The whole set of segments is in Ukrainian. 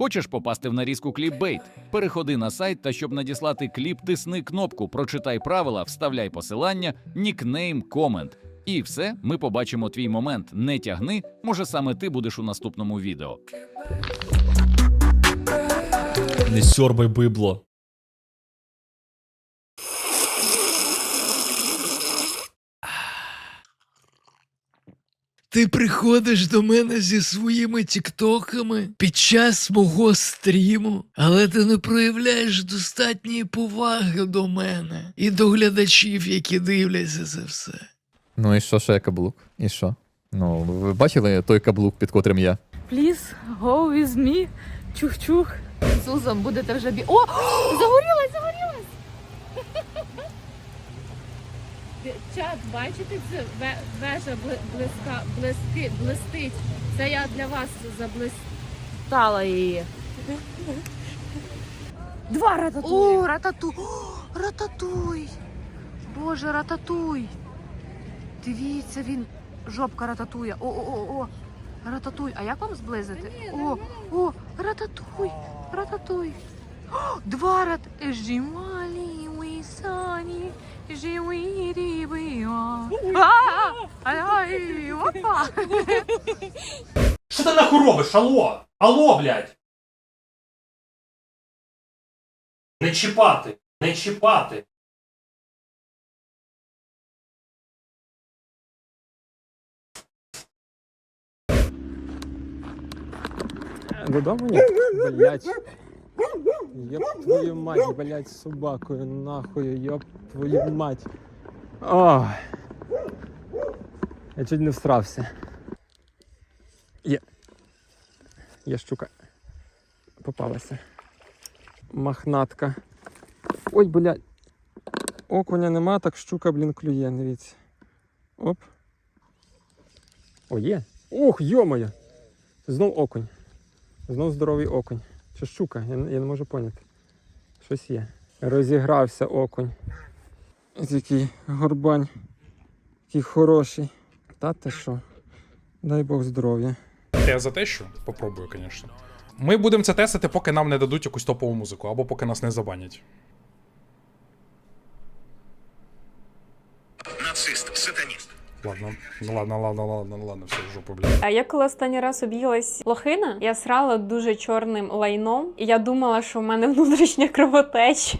Хочеш попасти в нарізку кліпбейт? Переходи на сайт та щоб надіслати кліп, тисни кнопку, прочитай правила, вставляй посилання, нікнейм, комент. І все, ми побачимо твій момент. Не тягни, може саме ти будеш у наступному відео. Не сьорбай библо. Ти приходиш до мене зі своїми тіктоками під час мого стріму, але ти не проявляєш достатньої поваги до мене і до глядачів, які дивляться це все. Ну і що, що я каблук? І що? Ну, ви бачили той каблук, під котрим я? Please, go with me. Чух-чух. Сузом будете вже бі... О! Загорілась, загорілась! Чат, бачите, це вежа бли- блиска, блистить. Це я для вас заблистала її. Два рататуй. О, рататуй. О, рататуй. Боже, рататуй. Дивіться, він жопка рататуя. О, о, о, о. Рататуй. А як вам зблизити? О, о, рататуй, рататуй. О, Два рат. Жімалі висані, живі ріби. Ай, опа. Що ти нахуй робиш? Алло? Алло, блядь. Не чіпати. Не чіпати. Додому ні? Блять. Ёб твою мать, блять, собакою, нахуй, ёб твою мать. Ой. Я чуть не всрався. Є. Є щука. Попалася. Махнатка. Ой, блядь. Окуня нема, так щука, блін, клює, дивіться. Оп. О, є. Ох, йомоє. Знов окунь. Знов здоровий окунь. Чи щука? Я, я не можу поняти. Щось є. Розігрався окунь. Ось який горбань. Який хороший. Та ти що? Дай Бог здоров'я. Я за те, що попробую, звісно. Ми будемо це тестити, поки нам не дадуть якусь топову музику, або поки нас не забанять. Ладно, ну ладно, ладно, ладно, ну ладно, все жопу, блядь. А я коли останній раз об'їлась лохина, я срала дуже чорним лайном, і я думала, що в мене внутрішня кровотеча.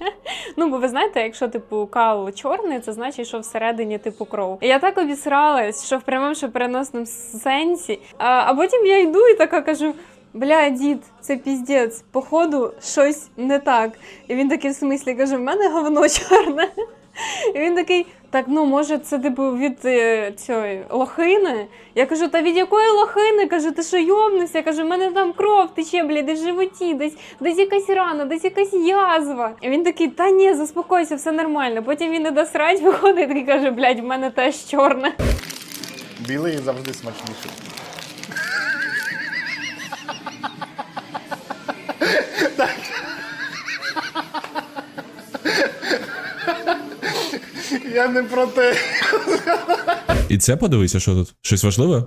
Ну, бо ви знаєте, якщо типу кал чорний, це значить, що всередині типу кров. І я так обісралась, що в прямому що переносному сенсі. А, а потім я йду і така кажу. Бля, дід, це піздець, походу, щось не так. І він такий в смислі каже: в мене говно чорне. І він такий, так ну може це типу від е, цієї лохини. Я кажу, та від якої лохини? Кажу, ти що йомнешся? Я кажу, в мене там кров тече, блядь, в животі, десь, десь якась рана, десь якась язва. І він такий, та ні, заспокойся, все нормально. Потім він не досрать, виходить і каже, блядь, в мене теж чорне. Білий завжди смачніший. Я не про те. І це подивися, що тут? Щось важливе?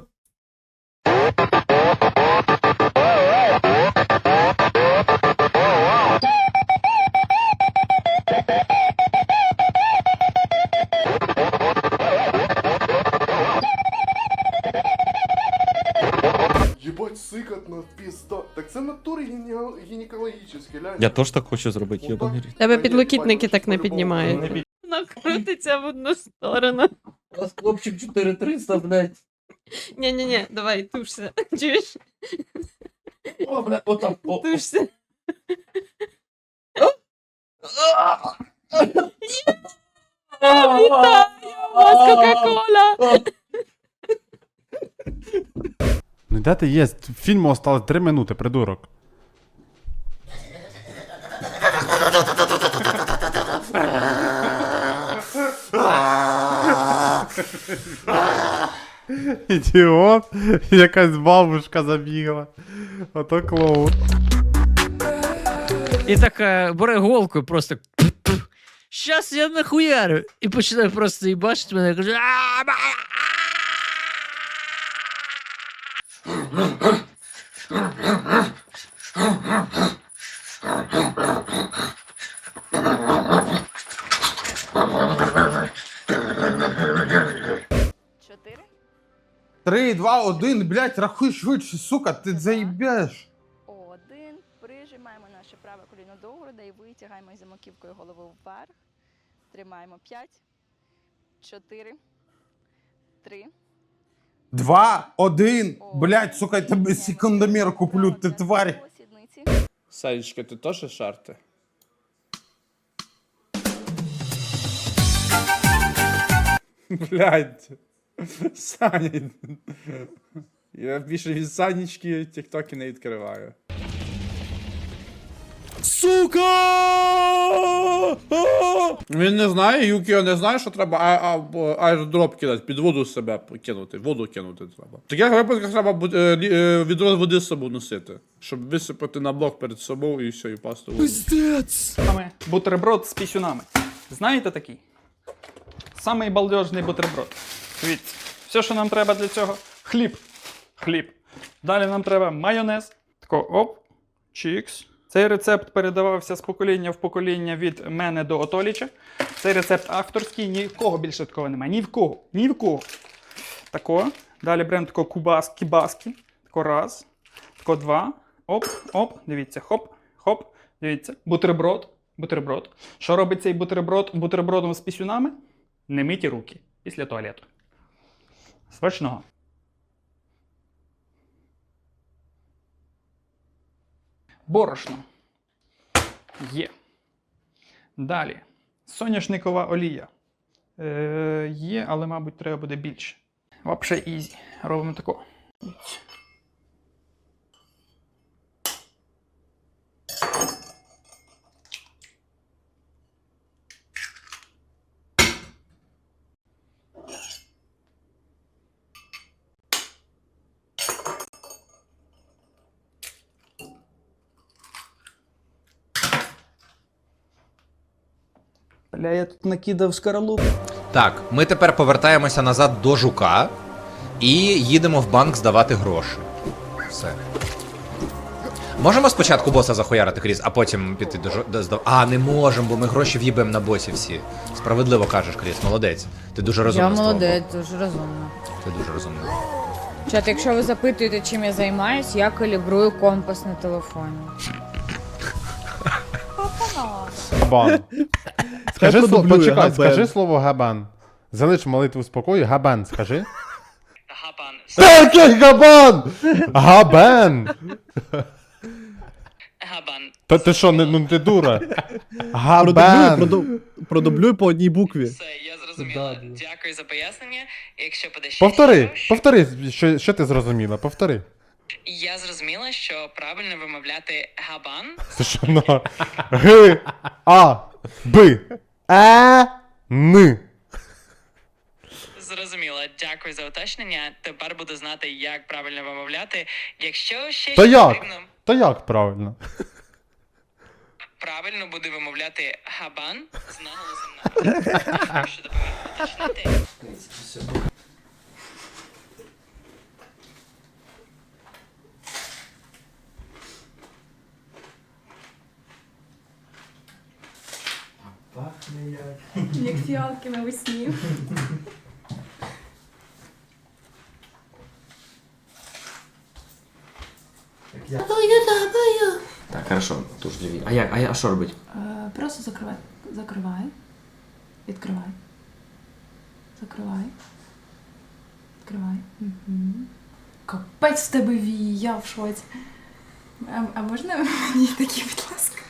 Єбать, сикотно, пізда. Так це натури гінекологічні, глянь. Я теж так хочу зробити, рід. Тебе підлокітники так не піднімають. Крутиться в одну сторону. У вас хлопчик 4300, блядь. Ні-ні-ні, давай, тушся. Чуєш? О, блядь, отам. О, о. Тушся. Вітаю вас, Кока-Кола! Ну де ти є? Фільму осталось 3 минути, придурок. Ідіот, якась бабушка забігла. Ото клоун. І так е, бере голку просто. Щас я нахуярю. І починає просто їбачити мене. Каже. «А, ба, а!» Чотири. Три, два, один, блядь, рахуй швидше, сука, ти заїбеш. Один. Прижимаємо наше праве коліно до грудей, витягаємо за маківкою голову вверх. Тримаємо п'ять. Чотири. Три. Два, один, блядь, сука, я тебе секундомер куплю, ти тварь. Сідниці. Саєчка, ти теж шарти? Блядь. Саня. Я більше від Санечки тіктоки не відкриваю. Сука! Він не знає, Юкіо не знає, що треба аеродроп кидати, під воду себе кинути, воду кинути треба. В таких випадках треба е, е, відро води з собою носити, щоб висипати на блок перед собою і все, і пасту. Саме бутерброд з пісюнами. Знаєте такий? Самий балдежний бутерброд. Дивіться, все, що нам треба для цього хліб. Хліб. Далі нам треба майонез. Тако оп, чікс. Цей рецепт передавався з покоління в покоління від мене до Отоліча. Цей рецепт авторський, ні в кого більше такого немає. Ні в кого. Ні в кого. Тако. Далі беремо тако кубас, кібаски. Тако раз. Тако два. Оп, оп. Дивіться, хоп, хоп. Дивіться. Бутерброд. Бутерброд. Що робить цей бутерброд бутербродом з пісюнами? Не миті руки після туалету. Смачного. Борошно. Є. Далі. Соняшникова олія. Е, є, але, мабуть, треба буде більше. Вообще ізі. Робимо тако. Бля, я тут накидав скорлупу. Так, ми тепер повертаємося назад до жука і їдемо в банк здавати гроші. Все. Можемо спочатку боса захуярити Кріс, а потім піти до, здав. А, не можемо, бо ми гроші в'їбемо на босі всі. Справедливо кажеш, Кріс, молодець. Ти дуже розумний. Я з молодець, дуже розумно. Ти дуже розумний. Чат, якщо ви запитуєте, чим я займаюсь, я калібрую компас на телефоні. Габан. Скажи слово, почекай, скажи слово габан. Залиш молитву спокою, габан, скажи. Гапан. Який габан? Габен! Габан. Та ти що, не- ну ти дура? Габен! Продублюй по одній букві. Все, я зрозуміла. Дякую за пояснення. Якщо буде Повтори, повтори, що, що ти зрозуміла, повтори. Я зрозуміла, що правильно вимовляти габан. Це що на Г, А, Б, Е, Н. Зрозуміло, Дякую за уточнення. Тепер буду знати, як правильно вимовляти. Якщо ще Та як? потрібно, Та як правильно? правильно буду вимовляти габан з наголосом на уточнити. Як фіалки навесні. Так, хорошо, туш диві. А як? А, я- а що робить? Просто закривай. Закривай. Відкривай. Закривай. Відкривай. Угу. Капець в тебе вії, я в шоці. А, а можна мені такі, будь ласка?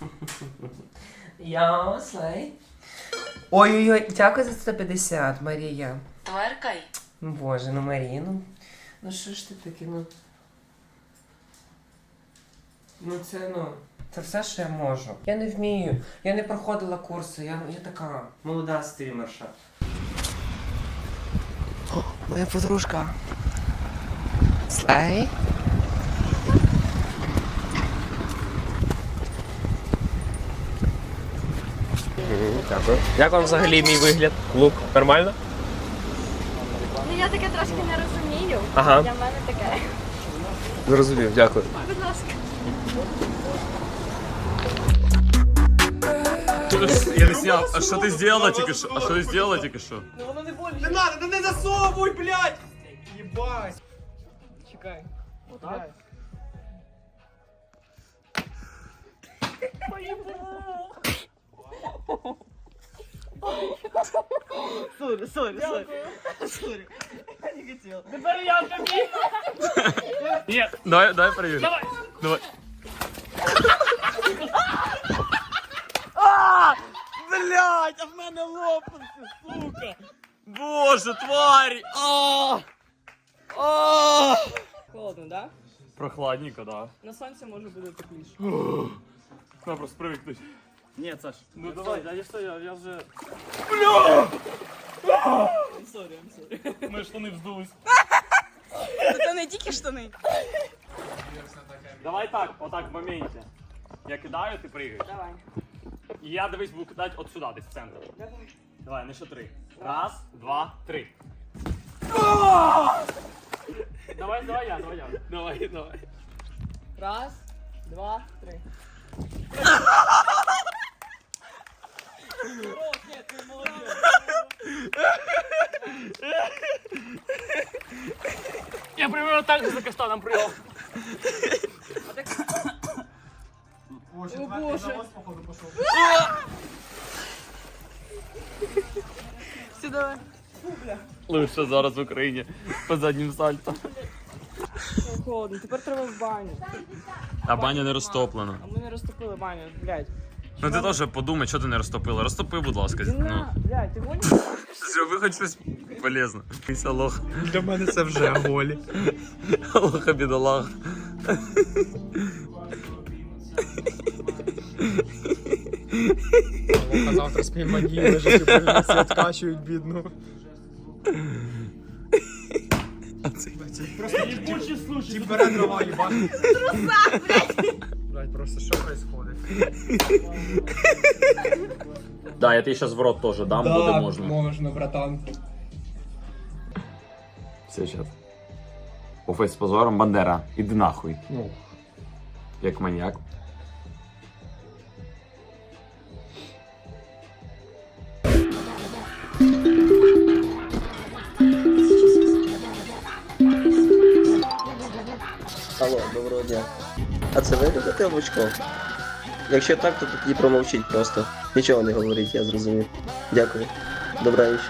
Я слей. Ой-ой-ой, дякую за 150, Марія. Тверкай. Ну боже, ну Марія, ну. Ну що ж ти таке, ну. Ну це ну. Це все, що я можу. Я не вмію. Я не проходила курси, я, я така молода стрімерша. О, моя подружка. Слей. Дякую. Як вам взагалі мій вигляд? Лук? Нормально? Ну я таке трошки не розумію. Ага. Для мене таке. Зрозумів, дякую. Будь ласка. Я не сняв. А що ти зробила тільки що? А що ти зробила тільки що? Не надо, да не засовуй, блядь! Єбать! Чекай. Отак. Сорі, сорі, сорі. Сорі. Я не хотів. Тепер я тобі! Ні, давай, давай перевіримо. Давай! Давай. А! Блядь, а в мене лопнувся, сука! Боже, тварі! А! А! Холодно, да? Прохладненько, да. На сонці може буде тепліше. Треба просто привикнути. Ні, Саш. Ну давай, я все, я, я вже. I'm sorry, I'm sorry. Мої штани вздулись. Це не тільки штани. Давай так, отак в моменті. Я кидаю, ти пригаєш. Давай. І я дивись, буду кидати от сюди, десь в центр. Давай, не що три. Раз, два, три. Давай, давай я, давай я. Давай, давай. Раз, два, три. О, ні, ти молодець. Я примерно так же за каштаном прыгал. О боже. Все, давай. Лише зараз в Україні по заднім сальто. Холодно, тепер треба в баню. А баня не розтоплена. А ми не розтопили баню, блядь. Ну ти теж подумай, що ти не розтопила. Розтопи, будь ласка. Ну, блядь, ти гониш? зроби хоч щось полезне. Пися лох. Для мене це вже голі. Лоха бідолах. А завтра з півмані лежить у больниці, откачують бідну. Просто ебучий случай. Температура дрова, ебать. Блядь, просто що происходит? Да, я тобі зараз в рот теж дам, буде можна. Можна, братан. Все, сейчас. Офіс з позором Бандера. Іди нахуй. Ну. Як маньяк. Алло, доброго дня. А це ви любите Бучков? Якщо так, то тоді промовчіть просто. Нічого не говоріть, я зрозумів. Дякую. Добра ніч.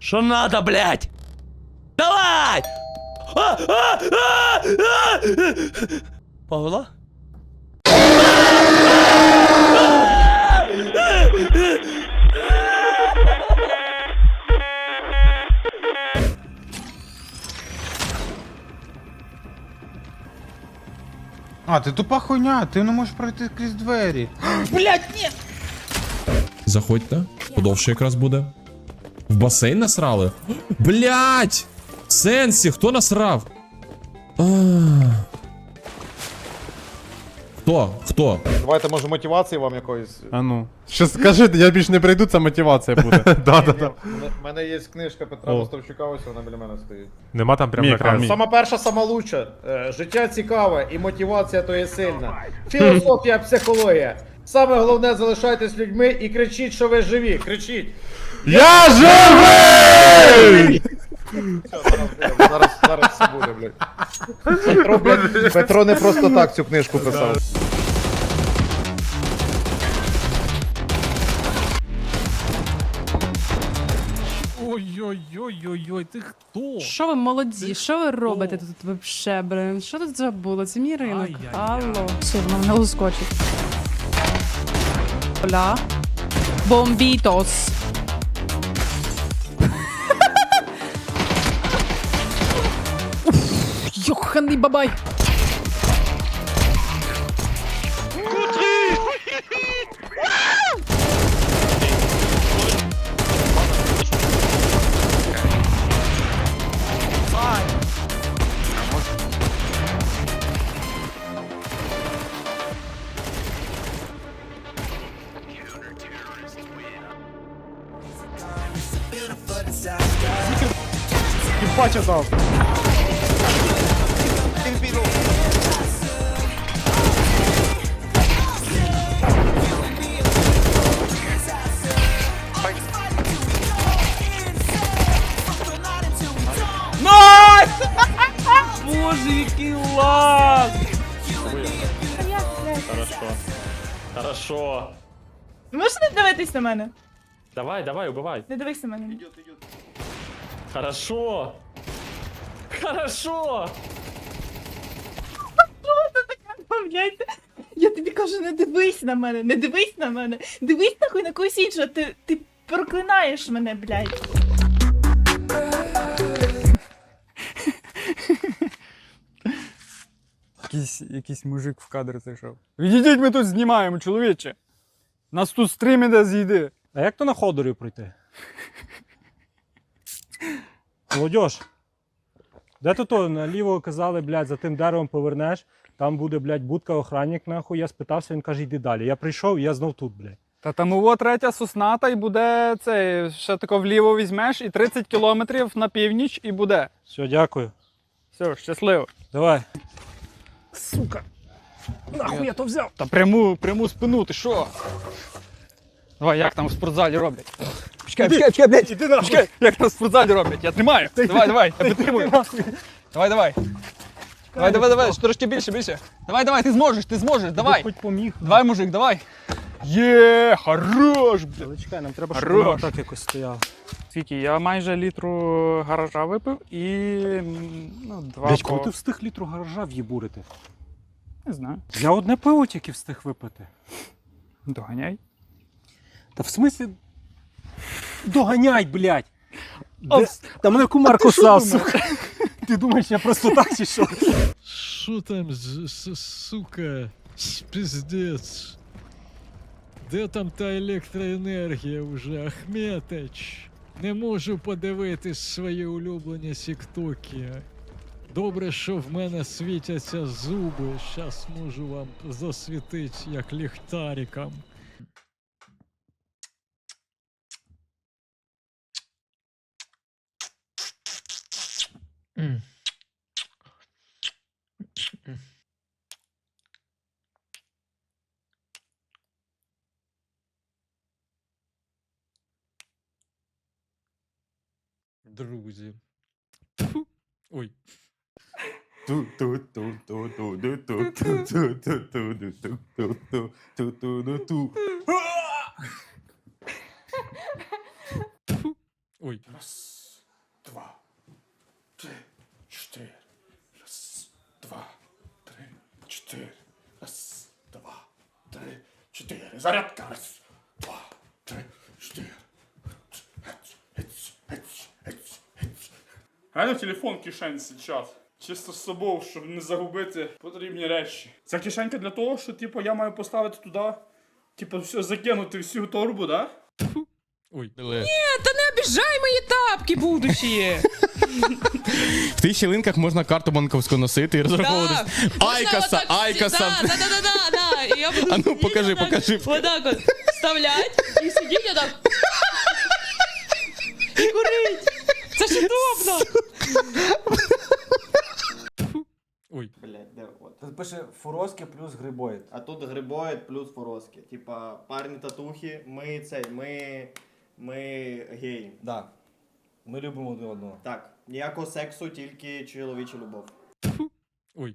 Що надо, блядь? Давай! А, а, а, а! Павла? А, ти тупа хуйня, ти не можеш пройти крізь двері. Блядь, ні! Заходьте. Подовше якраз буде. В басейн насрали? Блять! Сенсі, хто насрав? А. Хто? Хто? Давайте, може, мотивації вам якоїсь. А ну. Що скажи, я більш не прийду, це мотивація буде. Да, да, да. У мене є книжка Петра Мостовчука, ось вона біля мене стоїть. Нема там прям екран. Сама перша, сама лучша. Е, Життя цікаве і мотивація то є сильна. Філософія, психологія. Саме головне залишайтесь людьми і кричіть, що ви живі. Кричіть. Я живий! Зараз, зараз все буде, блядь. Петро, блядь, Петро не просто так цю книжку писав. Ой-ой-ой-ой-ой, ти хто? Що ви молоді? Що ви робите тут вообще, блин? Що тут забуло? Це мій ринок. Алло. Все, воно мене лоскочить. Оля. Бомбітос. коханий бабай. Ебать отдал. Боже, який лаг! Хорошо. Хорошо. Можеш не дивитись на мене? Давай, давай, убивай. Не дивись на мене. Хорошо. Хорошо. Пам'ятайте, я тобі кажу, не дивись на мене, не дивись на мене. Дивись нахуй на когось іншого, ти, ти проклинаєш мене, блядь. Якийсь, якийсь мужик в кадр зайшов. Відійдіть, ми тут знімаємо, чоловіче. Нас тут стрім іде зійди. А як то на ходорі пройти? Молодьож, де то то наліво казали, блядь, за тим деревом повернеш, там буде, блядь, будка охранник, нахуй. Я спитався, він каже, йди далі. Я прийшов і я знов тут, блядь. Та там ово третя сосната і буде це, ще тако вліво візьмеш і 30 кілометрів на північ і буде. Все, дякую. Все, щасливо. Давай. Сука. Нахуй я то взяв? Та пряму, пряму спину, ти що? Давай, як там в спортзалі роблять? Чекай, чекай, чекай, блядь. Іди нахуй. Чекай, як там в спортзалі роблять? Я тримаю. Давай, давай, я підтримую. Давай, давай. Давай, давай, давай, трошки більше, більше. Давай, давай, ти зможеш, ти зможеш, давай. Хоч поміг. Давай, мужик, давай. Є, хорош, блядь. Але чекай, нам треба, щоб Хорош. воно так якось стояло. Скільки? Я майже літру гаража випив і м, ну, два Блядь, по... коли ти встиг літру гаража в'єбурити? Не знаю. Я одне пиво тільки встиг випити. Доганяй. Та в смислі. Доганяй, блядь! А Де- в- Та мене кумар ти що кусав, думав? сука. Ти думаєш, я просто так чи що? Що там, з- с- сука, с- пиздець? Де там та електроенергія вже, Ахметич? Не можу подивитись свої улюблені сіктоки. Добре, що в мене світяться зуби. Щас можу вам засвітити як ліхтариком. Друзі. Тьфу. Ой. Тьфу. Ой. Раз, два, три, чотири. Раз, два, три, чотири. Раз, два, три, чотири. Зарядка. Раз, Реально телефон в кишені зараз. Чисто з собою, щоб не загубити потрібні речі. Ця кишенька для того, що типу, я маю поставити туди, типу, все закинути всю торбу, да? Ой. Ні, та не обіжай мої тапки будущі. В тих щілинках можна карту банковську носити і розраховуватись. Айкаса, Айкаса. Да, да, да, да, да. І я буду А ну сидіти покажи, отак, покажи. Отак от вставлять і сидіть отак. І курить. Це ж удобно. Ой. Блять, де от. Тут пише фуроски плюс грибоїд. А тут грибоїд плюс фуроски. Типа парні татухи, ми цей, ми. Ми геї. Да. Ми любимо один одного. Так. Ніякого сексу, тільки чоловіча любов. Ой.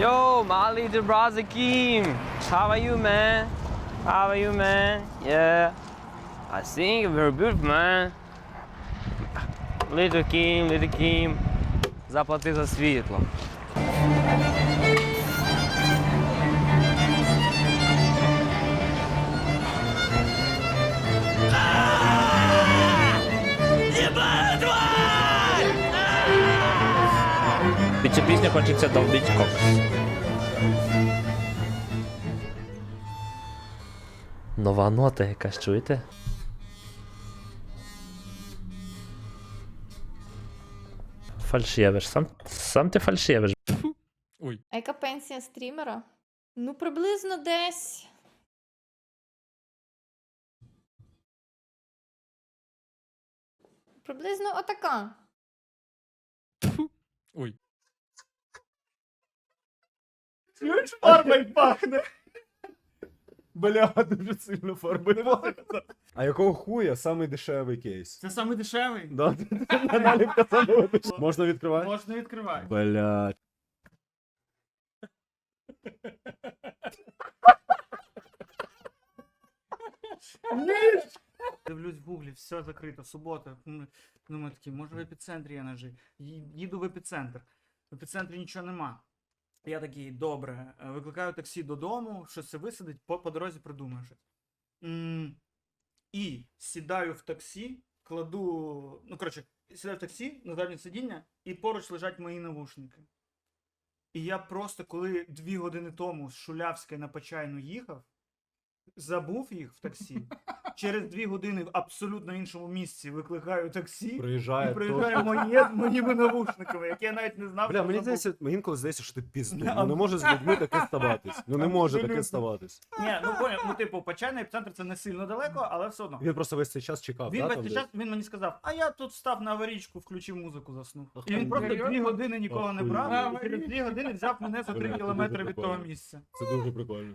Yo, my little. How are you, man? How are you, man? Yeah. I think very beautiful, man. Little Kim. Заплати за світло. Під цю пісню хочеться долбить кокос. Нова нота якась, чуєте? Фальшивиш, сам, сам ти фальшивиш. А яка пенсія стрімера? Ну, приблизно десь. Приблизно отака. Ой. Чуєш, фарбою пахне. Бля, дуже сильно фарбою. А якого хуя самий дешевий кейс? Це самий дешевий? Да, наліпка самого дешевого. Можна відкривати? Можна відкривати. Бля. Дивлюсь в гуглі, все закрито, субота. М, Думаю такі, може в епіцентрі я нажив. Їду в епіцентр. В епіцентрі нічого нема. Я такий, добре, е, викликаю таксі додому, щось це висадить, по, по дорозі придумаю щось. І сідаю в таксі, кладу. Ну, коротше, сідаю в таксі на заднє сидіння, і поруч лежать мої навушники. І я просто, коли дві години тому з Шулявської на Почайну їхав, забув їх в таксі. Через дві години в абсолютно іншому місці викликаю таксі Приїжджає і приїжджає моє моїми навушниками, які я навіть не знав. Бля, що мені забув. здається, мені інколи здається, що ти. Да, Ну не може з людьми таке ставатись. Ну не може таке ставатись. Ні, ну поняв, ну типу, почайний епіцентр це не сильно далеко, але все одно. Він просто весь цей час чекав. Він да, весь там цей десь? час він мені сказав, а я тут став на аварійку, включив музику, заснув. І він просто дві години нікого не брав, і через дві години взяв мене за Бля, три це кілометри дуже від того прикольно. місця. Це дуже прикольно.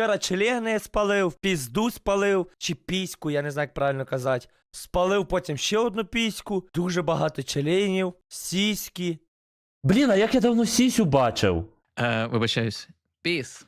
Вчора члени спалив, пізду спалив, чи піську, я не знаю, як правильно казати. Спалив потім ще одну піську, дуже багато членів, сіськи. Блін, а як я давно сісю бачив? Е, вибачаюсь. Піс.